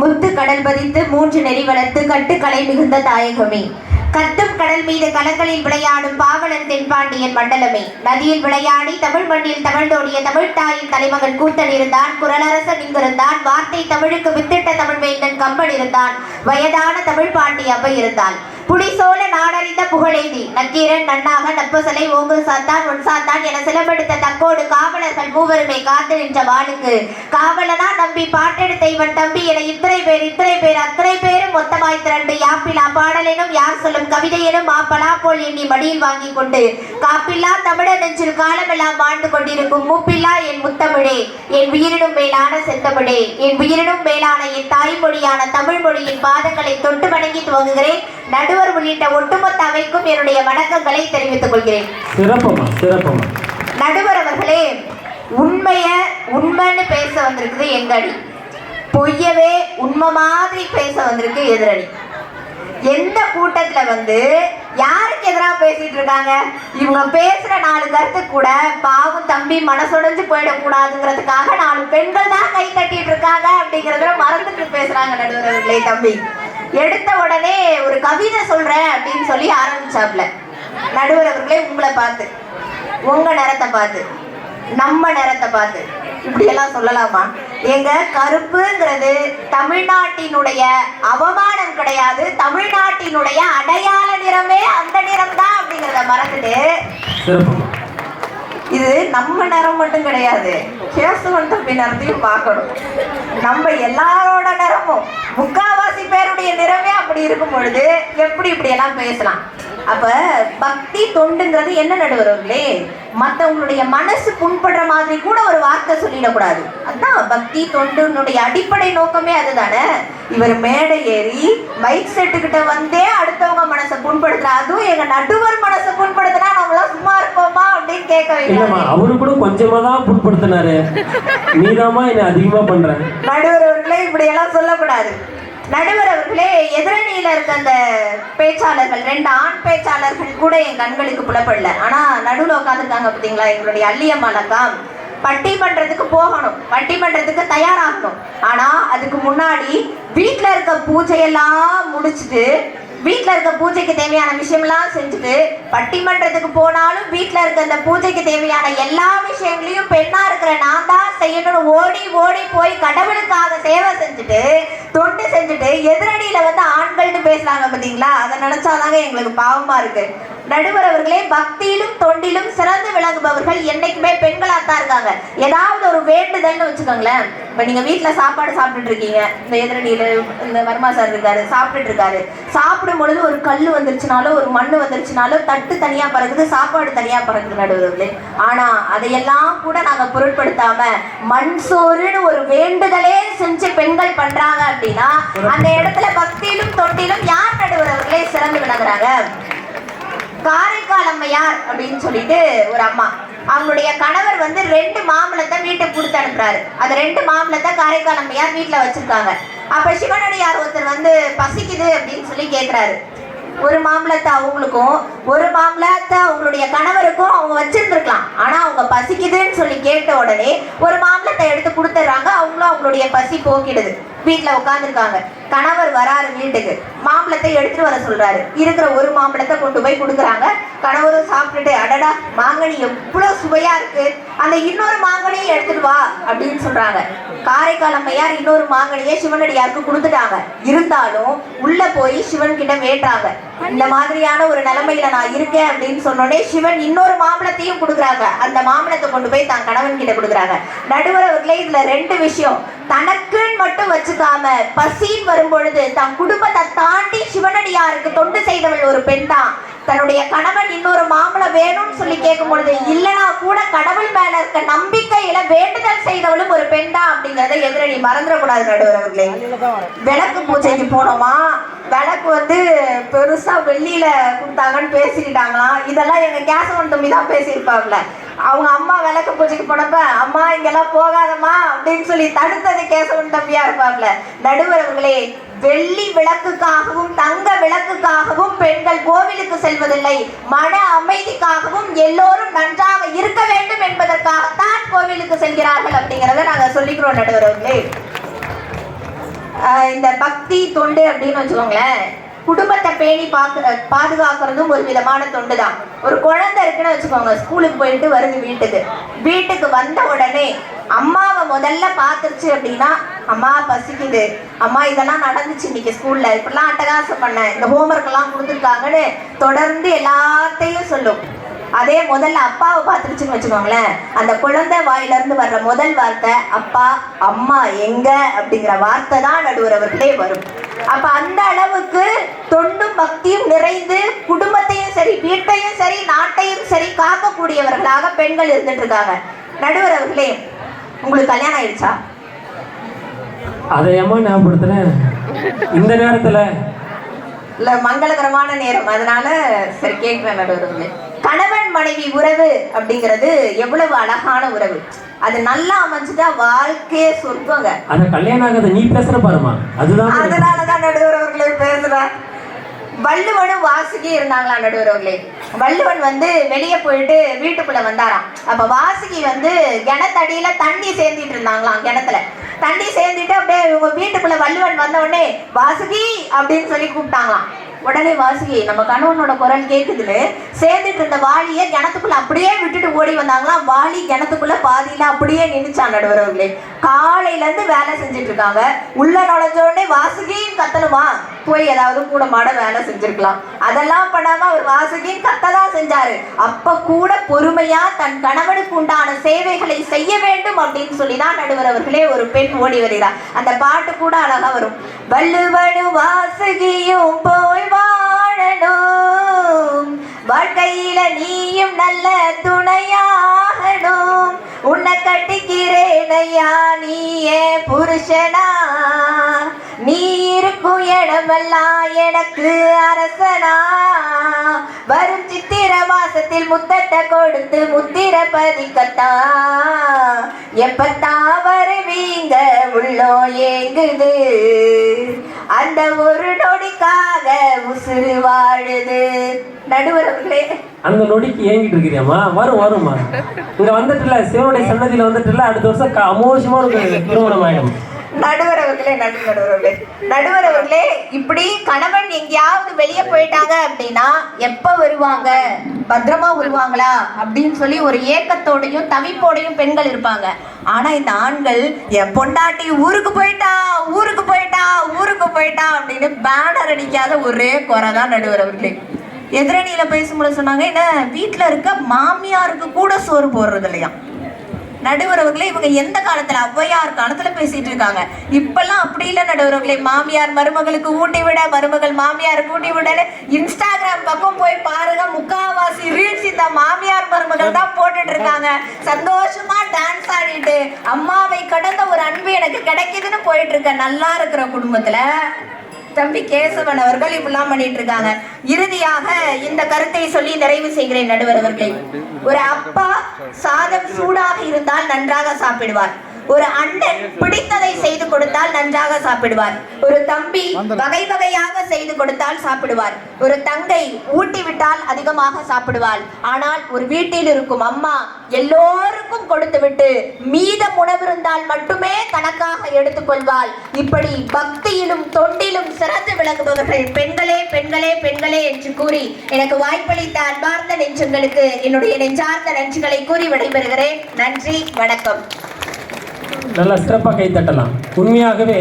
முத்து கடல் பதித்து மூன்று நெறி வளர்த்து கட்டுக்கலை மிகுந்த தாயகமே. கத்தும் கடல் மீது கலங்களில் விளையாடும் பாவலன் தென்பாண்டியன் மண்டலமே. நதியில் விளையாடி தமிழ் மண்ணில் தவழ்ந்தோடிய தமிழ் தாயின் தலைமகன் கூத்தன் இருந்தான் குரலரசன் இங்கிருந்தான் வார்த்தை தமிழுக்கு வித்திட்ட தமிழ்வேந்தன் கம்பன் இருந்தான் வயதான தமிழ் பாண்டி அவை இருந்தான். புலிசோழ நாடறிந்த புகழேந்தி நக்கீரன் நன்னாக நப்பசலை ஓங்கு சாத்தான் உன் சாத்தான் என சிலம்பெடுத்த தக்கோடு காவலர்கள் மூவருமே காத்து நின்ற வாளுக்கு. காவலனா நம்பி பாட்டெடுத்த இவன் தம்பி என இத்தனை பேர் இத்தனை பேர் அத்தனை பேரும் மொத்தமாய் திரண்டு யாப்பில் பாடலெனும் யார் சொல்லும்? கவிதை எனும் மாப்பலா போல் எண்ணி மடியில் வாங்கி கொண்டு காப்பில்லா தமிழர் நெஞ்சில் காலமெல்லாம் வாழ்ந்து கொண்டிருக்கும் மூப்பில்லா என் முத்தமிழே என் உயிரினும் மேலான செந்தமிழே என் உயிரினும் மேலான என் தாய்மொழியான தமிழ் மொழியின் பாதங்களை தொட்டு வணங்கி துவங்குகிறேன். நடுவர் உள்ளிட்ட ஒட்டுமொத்த அவைக்கும் என்னுடைய வணக்கங்களை தெரிவித்துக் கொள்கிறேன். நடுவர் அவர்களே உண்மைய உண்மைன்னு பேச வந்திருக்குது எங்க அணி பொய்யவே உண்மை மாதிரி பேச வந்திருக்கு எதிரணி. எந்த கூட்டத்துல வந்து யாருக்கு எதிராக பேசிட்டு இருக்காங்க? இவங்க பேசுற நாலு கருத்து கூட பாவம் தம்பி மனசுடைஞ்சு போயிடக்கூடாதுங்கிறதுக்காக நாலு பெண்கள் தான் கை கட்டிட்டு இருக்காங்க அப்படிங்கறத மறந்துட்டு பேசுறாங்க நடுவர்களே தம்பி. எடுத்த உடனே ஒரு கவிதை சொல்றேன் அப்படின்னு சொல்லி ஆரம்பிச்சாப்ல நடுவர் அவர்களே உங்களை பார்த்து உங்க நேரத்தை பார்த்து நம்ம நேரத்தை பார்த்து இப்படி எல்லாம் சொல்லலாமா? எங்க கருப்புங்கிறது தமிழ்நாட்டினுடைய அவமானம் கிடையாது. தமிழ்நாட்டினுடைய அடையாள நிறமே அந்த நிறம் தான் அப்படிங்கிறத மறந்துட்டு இது நம்ம நிறம் மட்டும் கிடையாது. கேசவன் தம்பி நிறத்தையும் பார்க்கணும். நம்ம எல்லாரோட நிறமும் முக்காவாசி பேருடைய நிறமே அப்படி இருக்கும் பொழுது எப்படி இப்படி எல்லாம் பேசலாம்? அப்ப பக்தி தொண்டுங்கிறது என்ன நடுவர்களே மற்றவங்களுடைய மனசு புண்படுற மாதிரி கூட ஒரு வார்த்தை சொல்லிடக்கூடாது. அதான் பக்தி தொண்டுனுடைய அடிப்படை நோக்கமே அதுதானே? இவர் மேடை ஏறி மைக் செட்டுக்கிட்ட வந்தே அடுத்தவங்க மனசை புண்படுத்துற. அதுவும் எங்க நடுவர் மனசை புண்படுத்தினா நம்மளாம் சும்மா இருப்போமா அப்படின்னு கேட்க வைக்கிறாங்க அவரு கூட கொஞ்சமா தான் புட்படுத்தினாரு நீதாம்மா என்னை அதிகமா பண்ற. நடுவர் இப்படி எல்லாம் சொல்லக்கூடாது. நடுவர் அவர்களே எதிரணியில இருக்க அந்த பேச்சாளர்கள் ரெண்டு ஆண் பேச்சாளர்கள் கூட என் கண்களுக்கு புலப்படல. ஆனா நடுவில் உட்காந்துருக்காங்க பார்த்தீங்களா? எங்களுடைய அல்லியம்மாலக்காம் பட்டிமன்றத்துக்கு போகணும். பட்டிமன்றத்துக்கு தயாராகணும். ஆனா அதுக்கு முன்னாடி வீட்டில் இருக்க பூஜையெல்லாம் முடிச்சிட்டு வீட்டில் இருக்க பூஜைக்கு தேவையான விஷயம்லாம் செஞ்சுட்டு பட்டிமன்றத்துக்கு போனாலும் வீட்டில் இருக்க அந்த பூஜைக்கு தேவையான எல்லா விஷயங்களையும் பெண்ணா இருக்கிற நான் தான் செய்யணும்னு ஓடி ஓடி போய் கடவுளுக்காக சேவை செஞ்சுட்டு தொண்டு செஞ்சுட்டு எதிரணியில வந்து ஆண்கள்னு பேசுறாங்க பார்த்தீங்களா அதை நினைச்சாதாங்க எங்களுக்கு பாவமா இருக்கு. நடுவர் அவர்களே பக்தியிலும் தொண்டிலும் சிறந்து விளங்குபவர்கள் என்னைக்குமே பெண்களா தான் இருக்காங்க. ஏதாவது ஒரு வேண்டுதல்னு வச்சுக்கோங்களேன். இப்ப நீங்க வீட்டுல சாப்பாடு சாப்பிட்டுட்டு இருக்கீங்க. இந்த எதிரணியில இந்த வர்மா சார் இருக்காரு சாப்பிட்டுட்டு இருக்காரு. சாப்பிடும் பொழுது ஒரு கல் வந்துருச்சுனாலோ ஒரு மண்ணு வந்துருச்சுனாலோ தட்டு தனியா பறக்குது சாப்பாடு தனியா பறக்குது நடுவர்களே ஆனா அதையெல்லாம் கூட நாங்க பொருட்படுத்தாம மண் சோறுன்னு ஒரு வேண்டுதலே செஞ்சு பெண்கள் பண்றாங்க அப்படின்னா அந்த இடத்துல பக்தியிலும் தொட்டிலும் யார் நடுவர்களே சிறந்து விளங்குறாங்க? காரைக்கால் அம்மையார் அப்படின்னு சொல்லிட்டு ஒரு அம்மா. அவங்களுடைய கணவர் வந்து ரெண்டு மாம்பழத்தை வீட்டுக்கு கொடுத்து அனுப்புறாரு. அந்த ரெண்டு மாம்பழத்தை காரைக்கால் அம்மையார் வீட்டில் வச்சிருக்காங்க. அப்ப சிவனடியார் ஒருத்தர் வந்து பசிக்குது அப்படின்னு சொல்லி கேட்கிறாரு ஒரு மாம்பழத்தை அவங்களுக்கும் ஒரு மாம்பழத்தை அவங்களுடைய கணவருக்கும் அவங்க வச்சிருந்துருக்கலாம். ஆனா அவங்க பசிக்குதுன்னு சொல்லி கேட்ட உடனே ஒரு மாம்பழத்தை எடுத்து கொடுத்துட்றாங்க. அவங்களும் அவங்களுடைய பசி போக்கிடுது. வீட்டுல உட்காந்துருக்காங்க கணவர் வராரு வீட்டுக்கு. மாம்பழத்தை எடுத்துட்டு வர சொல்றாரு. இருக்கிற ஒரு மாம்பழத்தை கொண்டு போய் கொடுக்குறாங்க. கணவரும் சாப்பிட்டுட்டு அடடா மாங்கனி எவ்வளவு சுவையா இருக்கு. அந்த இன்னொரு மாங்கனியை எடுத்துட்டு வா அப்படின்னு சொல்றாங்க. காரைக்கால் அம்மையார் இன்னொரு மாங்கனியை சிவனடியாருக்கு கொடுத்துட்டாங்க. இருந்தாலும் உள்ள போய் சிவன் கிட்ட வேண்டாங்க. இந்த மாதிரியான ஒரு நிலைமையில நான் இருக்கேன் அப்படின்னு சொன்னோடனே சிவன் இன்னொரு மாம்பழத்தையும் கொடுக்குறாங்க. அந்த மாம்பழத்தை கொண்டு போய் தான் கணவன் கிட்ட கொடுக்குறாங்க. நடுவர் அவர்களே இதுல ரெண்டு விஷயம். தனக்குன்னு மட்டும் வச்சுக்காம பசின்னு வரும் பொழுது தன் குடும்பத்தை தாண்டி சிவனடியாருக்கு தொண்டு செய்தவள் ஒரு பெண் தான் தன்னுடைய கணவன் இன்னொரு மாம்பழம் வேணும்னு சொல்லி கேட்கும் பொழுது இல்லனா கூட கடவுள் மேல இருக்க நம்பிக்கையில வேண்டுதல் செய்தவளும் ஒரு பெண் தான் அப்படிங்கறத எதிரணி மறந்துடக்கூடாது நடுவர் அவர்களே. விளக்கு பூஜைக்கு போனோமா? விளக்கு வந்து பெருசா வெள்ளியில கொடுத்தாங்கன்னு பேசிக்கிட்டாங்களாம். இதெல்லாம் எங்க கேசவன் தம்பி தான் பேசியிருப்பாங்கல்ல அவங்க அம்மா விளக்கு பூஜைக்கு போனப்ப அம்மா இங்கெல்லாம் போகாதம்மா அப்படின்னு சொல்லி தடுத்தது கேசவன் தம்பியா இருப்பாங்கல்ல நடுவரவங்களே வெள்ளி விளக்குக்காகவும் தங்க விளக்குக்காகவும் பெண்கள் கோவிலுக்கு செல்வதில்லை. மன அமைதிக்காகவும் எல்லோரும் நன்றாக இருக்க வேண்டும் என்பதற்காகத்தான் கோவிலுக்கு செல்கிறார்கள் அப்படிங்கிறத நாங்கள் சொல்லிக்கிறோம் நடுவர்களே. ஆஹ் இந்த பக்தி தொண்டு அப்படின்னு வச்சுக்கோங்களேன் குடும்பத்தை பேணி பாக்கு பாதுகாக்கிறதும் ஒரு விதமான தொண்டு தான் ஒரு குழந்தை இருக்குன்னு வச்சுக்கோங்க ஸ்கூலுக்கு போயிட்டு வருது வீட்டுக்கு. வீட்டுக்கு வந்த உடனே அம்மாவை முதல்ல பார்த்துருச்சு அப்படின்னா அம்மா பசிக்குது. அம்மா இதெல்லாம் நடந்துச்சு இன்னைக்கு ஸ்கூல்ல இப்படிலாம் அட்டகாசம் பண்ணேன் இந்த ஹோம்ஒர்க் எல்லாம் கொடுத்துருக்காங்கன்னு தொடர்ந்து எல்லாத்தையும் சொல்லும். அதே முதல்ல அப்பாவை பார்த்துருச்சுன்னு வச்சுக்கோங்களேன். அந்த குழந்தை வாயில இருந்து வர்ற முதல் வார்த்தை அப்பா அம்மா எங்க? அப்படிங்கிற வார்த்தை தான் நடுவரவர்களே வரும். அப்ப அந்த அளவுக்கு தொண்டும் பக்தியும் நிறைந்து குடும்பத்தையும் சரி வீட்டையும் சரி நாட்டையும் சரி காக்கக்கூடியவர்களாக பெண்கள் இருந்துட்டு இருக்காங்க. நடுவரவர்களே உங்களுக்கு கல்யாணம் ஆயிடுச்சா? அதை ஏமா ஞாபகப்படுத்துறேன் இந்த நேரத்துல. இல்ல மங்களகரமான நேரம். அதனால சரி கேட்கிறேன் நடுவர்களே கணவன் மனைவி உறவு அப்படிங்கிறது எவ்வளவு அழகான உறவு. அது நல்லா அமைஞ்சுட்டா வாழ்க்கையே சொர்க்கங்க. அத கல்யாணம் ஆகாத நீ பேசுற பாருமா அதுதான் அதனாலதான் நடுவர் அவர்களே பேசுறேன். வள்ளுவனும் வாசுகி இருந்தாங்களா நடுவர் வள்ளுவன் வந்து வெளியே போயிட்டு வீட்டுக்குள்ள வந்தாராம். அப்ப வாசுகி வந்து கிணத்தடியில தண்ணி சேர்ந்துட்டு இருந்தாங்களாம் கிணத்துல. தண்ணி சேர்ந்துட்டு அப்படியே இவங்க வீட்டுக்குள்ள வள்ளுவன் வந்த உடனே வாசுகி! அப்படின்னு சொல்லி கூப்பிட்டாங்களாம். உடனே வாசுகி நம்ம கணவனோட குரல் கேக்குதுன்னு சேர்ந்துட்டு இருந்த வாளியை கிணத்துக்குள்ள அப்படியே விட்டுட்டு ஓடி வந்தாங்களாம். வாளி கிணத்துக்குள்ள பாதியில அப்படியே நின்றுச்சான் நடுவர் அவர்களே. காலையில இருந்து வேலை செஞ்சுட்டு இருக்காங்க. உள்ள நுழைஞ்ச உடனே வாசுகின்னு கத்தணுமா? போய் ஏதாவது கூட மாட வேலை செஞ்சிருக்கலாம். அதெல்லாம் பண்ணாம அவர் வாசுகின்னு கத்ததான் செஞ்சாரு. அப்ப கூட பொறுமையா தன் கணவனுக்கு உண்டான சேவைகளை செய்ய வேண்டும் அப்படின்னு சொல்லி தான் நடுவர் அவர்களே ஒரு பெண் ஓடி வருகிறார். அந்த பாட்டு கூட அழகா வரும். வள்ளுவனு வாசுகியும் போய் வாழணும். வாழ்க்கையில நீயும் நல்ல துணையாகணும். உன்னை கட்டிக்கிறேன் ஐயா நீ புருஷனா. நீ இருக்கும் இடமெல்லாம் எனக்கு அரசனா. வரும் சித்திர மாசத்தில் முத்தத்தை கொடுத்து முத்திர பதிக்கத்தான் எப்பத்தான் வருவீங்க உள்ளோ ஏங்குது. அந்த ஒரு நொடிக்காக உசுறு வாழுது. நடுவர் அந்த நொடிக்கு ஏங்கிட்டு இருக்கிறியாமா வரும் வருமா இங்க வந்துட்டுல சிவனுடைய சன்னதியில வந்துட்டுல அடுத்த வருஷம் க- அமோஷமா திருமணம் ஆயிடும் நடுவர் அவர்களே நடுவர் நடுவர் அவர்களே இப்படி கணவன் எங்கேயாவது வெளியே போயிட்டாங்க அப்படின்னா எப்ப வருவாங்க? பத்திரமா வருவாங்களா? அப்படின்னு சொல்லி ஒரு ஏக்கத்தோடையும் தவிப்போடையும் பெண்கள் இருப்பாங்க. ஆனா இந்த ஆண்கள் என் பொண்டாட்டி ஊருக்கு போயிட்டா ஊருக்கு போயிட்டா ஊருக்கு போயிட்டா அப்படின்னு பேனர் அடிக்காத ஒரே குறை தான் நடுவர் அவர்களே எதிரணியில பேசும்போது சொன்னாங்க என்ன வீட்டுல இருக்க மாமியாருக்கு கூட சோறு போடுறது இல்லையா நடுவரவர்களே இவங்க எந்த காலத்துல ஔவையார் காலத்துல பேசிட்டு இருக்காங்க? இப்பெல்லாம் அப்படி இல்ல நடுவரவர்களே மாமியார் மருமகளுக்கு ஊட்டி விட மருமகள் மாமியாருக்கு ஊட்டி விட இன்ஸ்டாகிராம் பக்கம் போய் பாருங்க முக்காவாசி ரீல்ஸ் இந்த மாமியார் மருமகள் தான் போட்டுட்டு இருக்காங்க. சந்தோஷமா டான்ஸ் ஆடிட்டு அம்மாவை கடந்த ஒரு அன்பு எனக்கு கிடைக்குதுன்னு போயிட்டு இருக்க நல்லா இருக்கிற குடும்பத்துல. தம்பி கேசவன் அவர்கள் இப்படிலாம் பண்ணிட்டு இருக்காங்க. இறுதியாக இந்த கருத்தை சொல்லி நிறைவு செய்கிறேன் நடுவர் அவர்களே. ஒரு அப்பா சாதம் சூடாக இருந்தால் நன்றாக சாப்பிடுவார். ஒரு அண்ணன் பிடித்ததை செய்து கொடுத்தால் நன்றாக சாப்பிடுவார். ஒரு தம்பி வகை வகையாக செய்து கொடுத்தால் சாப்பிடுவார். ஒரு தங்கை ஊட்டி விட்டால் அதிகமாக சாப்பிடுவாள். ஆனால் ஒரு வீட்டில் இருக்கும் அம்மா எல்லோருக்கும் கொடுத்து விட்டு மீதம் உணவு இருந்தால் மட்டுமே தனக்காக எடுத்துக்கொள்வாள் இப்படி பக்தியிலும் தொண்டிலும் சிறந்து விளங்குபவர்கள் பெண்களே பெண்களே பெண்களே என்று கூறி எனக்கு வாய்ப்பளித்த அன்பார்ந்த நெஞ்சங்களுக்கு என்னுடைய நெஞ்சார்ந்த நன்றிகளை கூறி விடைபெறுகிறேன். நன்றி வணக்கம். நல்லா சிறப்பாக கைத்தட்டலாம் உண்மையாகவே